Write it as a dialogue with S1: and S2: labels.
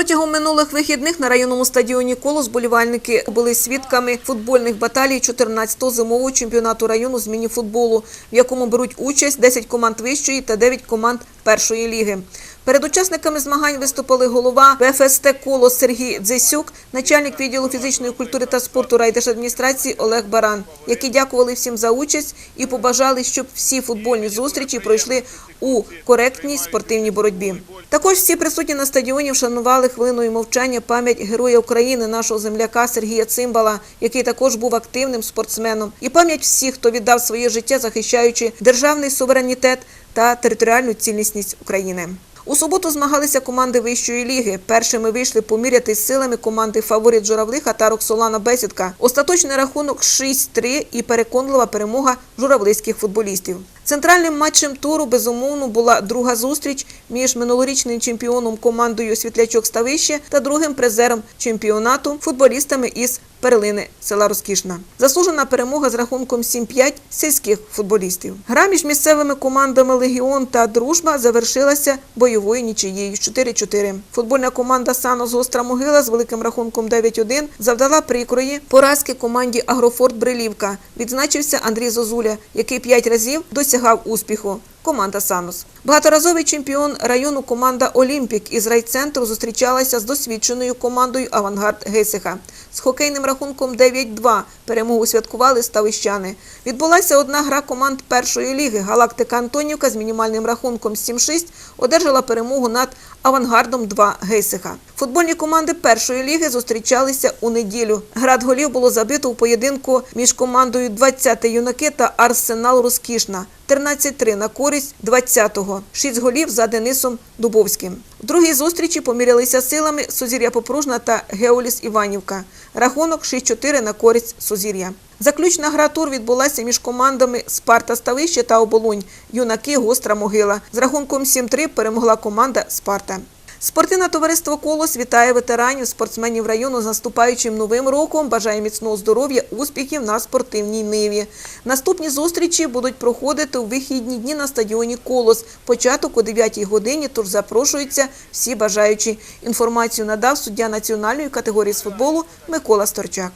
S1: Протягом минулих вихідних на районному стадіоні Колос болівальники були свідками футбольних баталій 14-го зимового чемпіонату району з міні-футболу, в якому беруть участь 10 команд вищої та 9 команд першої ліги. Перед учасниками змагань виступили голова ПФСТ «Колос» Сергій Дзесюк, начальник відділу фізичної культури та спорту райдержадміністрації Олег Баран, які дякували всім за участь і побажали, щоб всі футбольні зустрічі пройшли у коректній спортивній боротьбі. Також всі присутні на стадіоні вшанували хвилиною мовчання пам'ять героя України, нашого земляка Сергія Цимбала, який також був активним спортсменом, і пам'ять всіх, хто віддав своє життя, захищаючи державний суверенітет та територіальну цілісність України. У суботу змагалися команди вищої ліги. Першими вийшли помірятись силами команди фаворит Журавлиха та Роксолана Бесідка. Остаточний рахунок 6-3 і переконлива перемога журавлиських футболістів. Центральним матчем туру безумовно була друга зустріч між минулорічним чемпіоном командою Світлячок Ставище та другим призером чемпіонату футболістами із Перлини села Розкішна. Заслужена перемога з рахунком 7-5 сільських футболістів. Гра між місцевими командами Легіон та Дружба завершилася бойовою нічиєю 4-4. Футбольна команда Санос Гостра Могила з великим рахунком 9-1 завдала прикрої поразки команді Агрофорт Брилівка. Відзначився Андрій Зозуля, який п'ять разів досягав успіху. Команда Санос. Багаторазовий чемпіон району команда Олімпік із райцентру зустрічалася з досвідченою командою Авангард Гесиха. З хокейним рахунком 9-2 перемогу святкували ставищани. Відбулася одна гра команд першої ліги. Галактика Антонівка з мінімальним рахунком 7-6 одержала перемогу над Авангардом 2 Гейсиха. Футбольні команди першої ліги зустрічалися у неділю. Град голів було забито у поєдинку між командою 20 юнаки та Арсенал Розкішна. 13-3 на користь 20-го. Шість голів за Денисом Дубовським. В другій зустрічі помірялися силами Сузір'я Попружна та Геоліс Іванівка. Рахунок 6-4 на користь Сузір'я. Заключна гра тур відбулася між командами Спарта Ставище та Оболонь. Юнаки Гостра Могила. З рахунком 7-3 перемогла команда Спарта. Спортивне товариство Колос вітає ветеранів, спортсменів району з наступаючим новим роком. Бажає міцного здоров'я, успіхів на спортивній ниві. Наступні зустрічі будуть проходити у вихідні дні на стадіоні Колос. Початок о 9 годині, тож запрошуються всі бажаючі. Інформацію надав суддя національної категорії з футболу Микола Сторчак.